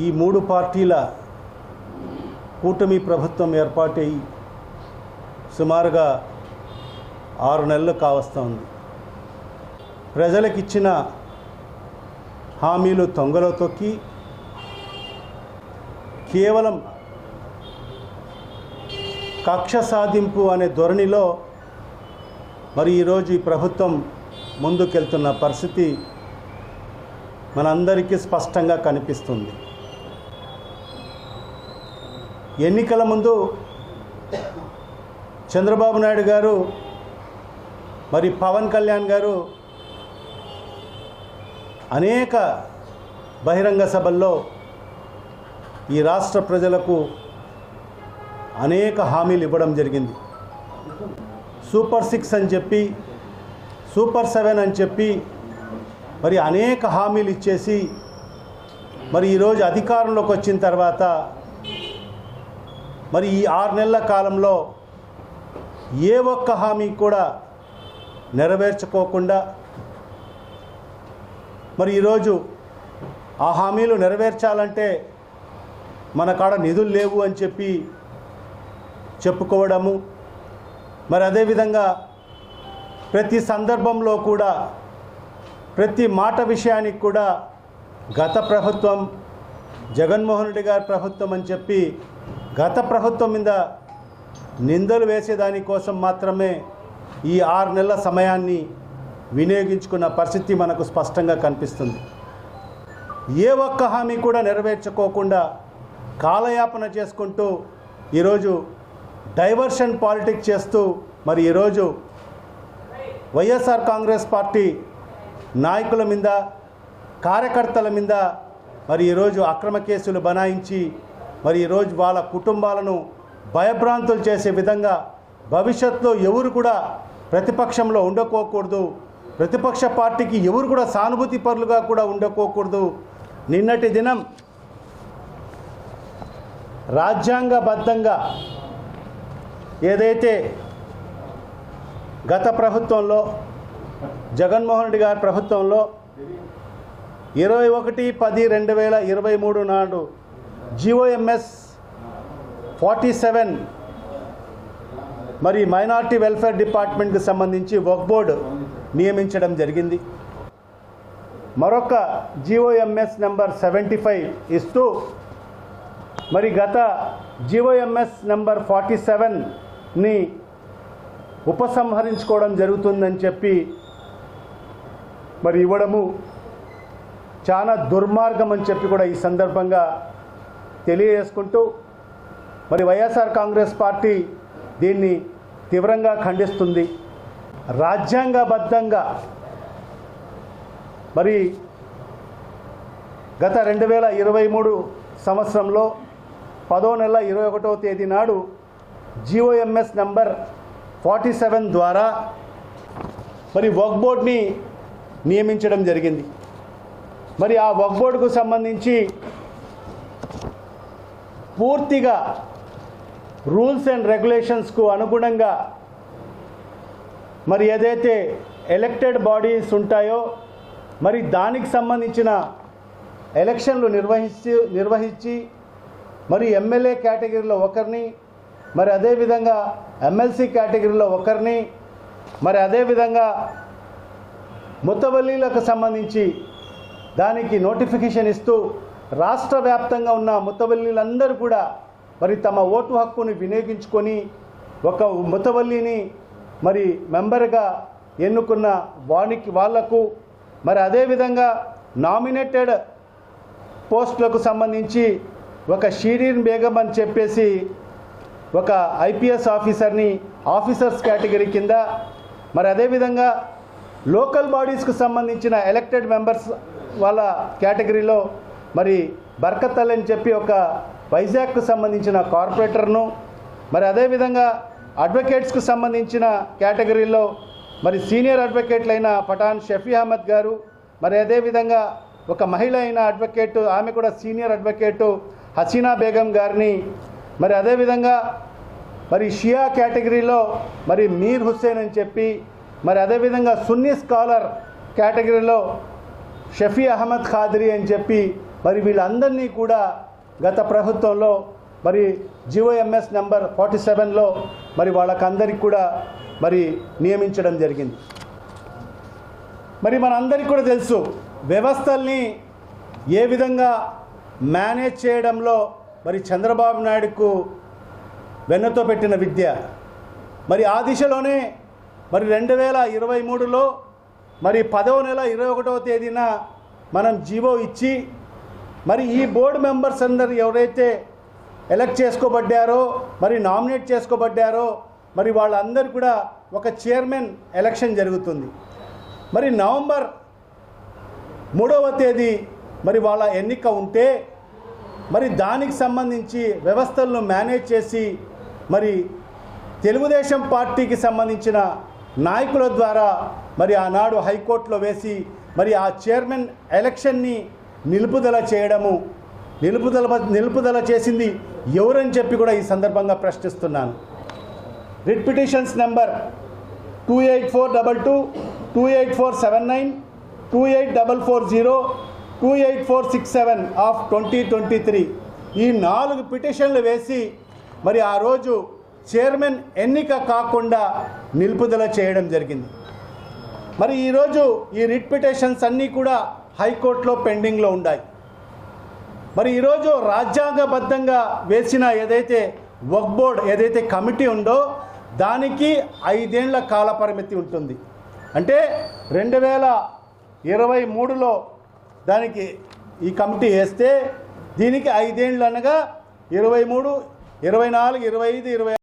ఈ మూడు పార్టీల కూటమి ప్రభుత్వం ఏర్పాటై సుమారుగా ఆరు నెలలు కావస్తోంది ప్రజలకిచ్చిన హామీలు తొంగలో తొక్కి కేవలం కక్ష సాధింపు అనే ధోరణిలో మరి ఈరోజు ఈ ప్రభుత్వం ముందుకెళ్తున్న పరిస్థితి మనందరికీ స్పష్టంగా కనిపిస్తుంది. ఎన్నికల ముందు చంద్రబాబు నాయుడు గారు మరి పవన్ కళ్యాణ్ గారు అనేక బహిరంగ సభల్లో ఈ రాష్ట్ర ప్రజలకు అనేక హామీలు ఇవ్వడం జరిగింది. సూపర్ సిక్స్ అని చెప్పి సూపర్ సెవెన్ అని చెప్పి మరి అనేక హామీలు ఇచ్చేసి మరి ఈరోజు అధికారంలోకి వచ్చిన తర్వాత మరి ఈ ఆరు నెలల కాలంలో ఏ ఒక్క హామీ కూడా నెరవేర్చుకోకుండా మరి ఈరోజు ఆ హామీలు నెరవేర్చాలంటే మన కాడ నిధులు లేవు అని చెప్పి చెప్పుకోవడము. మరి అదేవిధంగా ప్రతి సందర్భంలో కూడా ప్రతి మాట విషయానికి కూడా గత ప్రభుత్వం జగన్మోహన్ రెడ్డి గారి ప్రభుత్వం అని చెప్పి గత ప్రభుత్వం మీద నిందలు వేసేదానికోసం మాత్రమే ఈ ఆరు నెలల సమయాన్ని వినియోగించుకున్న పరిస్థితి మనకు స్పష్టంగా కనిపిస్తుంది. ఏ ఒక్క హామీ కూడా నెరవేర్చుకోకుండా కాలయాపన చేసుకుంటూ ఈరోజు డైవర్షన్ పాలిటిక్స్ చేస్తూ మరి ఈరోజు వైఎస్ఆర్ కాంగ్రెస్ పార్టీ నాయకుల మీద కార్యకర్తల మీద మరి ఈరోజు అక్రమ కేసులు బనాయించి మరి ఈరోజు వాళ్ళ కుటుంబాలను భయభ్రాంతులు చేసే విధంగా భవిష్యత్తులో ఎవరు కూడా ప్రతిపక్షంలో ఉండకోకూడదు. ప్రతిపక్ష పార్టీకి ఎవరు కూడా సానుభూతి పరులుగా కూడా ఉండకోకూడదు. నిన్నటి దినం రాజ్యాంగబద్ధంగా ఏదైతే గత ప్రభుత్వంలో జగన్మోహన్ రెడ్డి గారి ప్రభుత్వంలో ఇరవై ఒకటి పది రెండు వేల ఇరవై మూడు నాడు జిఓఎంఎస్ ఫార్టీ సెవెన్ మరి మైనార్టీ వెల్ఫేర్ డిపార్ట్మెంట్కి సంబంధించి వర్క్ బోర్డు నియమించడం జరిగింది. మరొక జిఓఎంఎస్ నెంబర్ సెవెంటీ ఫైవ్ ఇస్తూ మరి గత జిఓఎంఎస్ నెంబర్ ఫార్టీ సెవెన్ని ఉపసంహరించుకోవడం జరుగుతుందని చెప్పి మరి ఇవ్వడము చాలా దుర్మార్గం అని చెప్పి కూడా ఈ సందర్భంగా తెలియజేసుకుంటూ మరి వైఎస్ఆర్ కాంగ్రెస్ పార్టీ దీన్ని తీవ్రంగా ఖండిస్తుంది. రాజ్యాంగబద్ధంగా మరి గత రెండు వేల ఇరవై మూడు సంవత్సరంలో పదో నెల ఇరవై ఒకటవ తేదీ నాడు జిఓఎంఎస్ నెంబర్ ఫార్టీ సెవెన్ ద్వారా మరి వర్క్ బోర్డ్ని నియమించడం జరిగింది. మరి ఆ వర్క్ బోర్డుకు సంబంధించి పూర్తిగా రూల్స్ అండ్ రెగ్యులేషన్స్కు అనుగుణంగా మరి ఏదైతే ఎలక్టెడ్ బాడీస్ ఉంటాయో మరి దానికి సంబంధించిన ఎలక్షన్లు నిర్వహించి నిర్వహించి మరి ఎమ్మెల్యే కేటగిరీలో ఒకరిని మరి అదేవిధంగా ఎమ్మెల్సీ కేటగిరీలో ఒకరిని మరి అదేవిధంగా ముత్తవల్లీలకు సంబంధించి దానికి నోటిఫికేషన్ ఇస్తూ రాష్ట్ర వ్యాప్తంగా ఉన్న ముతవల్లిలందరూ కూడా మరి తమ ఓటు హక్కును వినియోగించుకొని ఒక ముతవల్లిని మరి మెంబర్గా ఎన్నుకున్న వానికి వాళ్ళకు మరి అదేవిధంగా నామినేటెడ్ పోస్టులకు సంబంధించి ఒక షీరీన్ బేగం అని చెప్పేసి ఒక ఐపీఎస్ ఆఫీసర్ని ఆఫీసర్స్ కేటగిరీ కింద మరి అదేవిధంగా లోకల్ బాడీస్కు సంబంధించిన ఎలక్టెడ్ మెంబర్స్ వాళ్ళ కేటగిరీలో మరి బర్కతల్ అని చెప్పి ఒక వైజాగ్కు సంబంధించిన కార్పొరేటర్ను మరి అదేవిధంగా అడ్వకేట్స్కు సంబంధించిన కేటగిరీలో మరి సీనియర్ అడ్వకేట్లైన పఠాన్ షఫీ అహ్మద్ గారు మరి అదేవిధంగా ఒక మహిళ అయిన అడ్వకేట్ ఆమె కూడా సీనియర్ అడ్వకేటు హసీనా బేగం గారిని మరి అదేవిధంగా మరి షియా కేటగిరీలో మరి మీర్ హుస్సేన్ అని చెప్పి మరి అదేవిధంగా సున్నీ స్కాలర్ కేటగిరీలో షఫీ అహ్మద్ ఖాద్రీ అని చెప్పి మరి వీళ్ళందరినీ కూడా గత ప్రభుత్వంలో మరి జిఓఎంఎస్ నెంబర్ ఫార్టీ సెవెన్లో మరి వాళ్ళకందరికి కూడా మరి నియమించడం జరిగింది. మరి మనందరికీ కూడా తెలుసు వ్యవస్థల్ని ఏ విధంగా మేనేజ్ చేయడంలో మరి చంద్రబాబు నాయుడుకు వెన్నతో పెట్టిన విద్య. మరి ఆ దిశలోనే మరి రెండు వేల ఇరవై మూడులో మరి పదవ నెల ఇరవై ఒకటవ తేదీన మనం జీవో ఇచ్చి మరి ఈ బోర్డు మెంబర్స్ అందరు ఎవరైతే ఎలక్ట్ చేసుకోబడ్డారో మరి నామినేట్ చేసుకోబడ్డారో మరి వాళ్ళందరూ కూడా ఒక చైర్మన్ ఎలక్షన్ జరుగుతుంది. మరి నవంబర్ మూడవ తేదీ మరి వాళ్ళ ఎన్నిక ఉంటే మరి దానికి సంబంధించి వ్యవస్థలను మేనేజ్ చేసి మరి తెలుగుదేశం పార్టీకి సంబంధించిన నాయకుల ద్వారా మరి ఆనాడు హైకోర్టులో వేసి మరి ఆ చైర్మన్ ఎలక్షన్ని నిలుపుదల చేయడము నిలుపుదల నిలుపుదల చేసింది ఎవరని చెప్పి కూడా ఈ సందర్భంగా ప్రశ్నిస్తున్నాను. Writ petitions number two eight four double two two eight four seven nine two eight double four zero two eight four six seven of twenty twenty three. ఈ నాలుగు పిటిషన్లు వేసి మరి ఆ రోజు చైర్మన్ ఎన్నిక కాకుండా నిలుపుదల చేయడం జరిగింది. మరి ఈరోజు ఈ రిట్ పిటిషన్స్ అన్నీ కూడా హైకోర్టులో పెండింగ్లో ఉన్నాయి మరి ఈరోజు రాజ్యాంగబద్ధంగా వేసిన ఏదైతే వక్ బోర్డ్ ఏదైతే కమిటీ ఉందో దానికి ఐదేండ్ల కాల పరిమితి ఉంటుంది. అంటే రెండు వేల ఇరవై మూడులో దానికి ఈ కమిటీ వేస్తే దీనికి ఐదేండ్లు అనగా ఇరవై మూడు ఇరవై నాలుగు ఇరవై ఐదు ఇరవై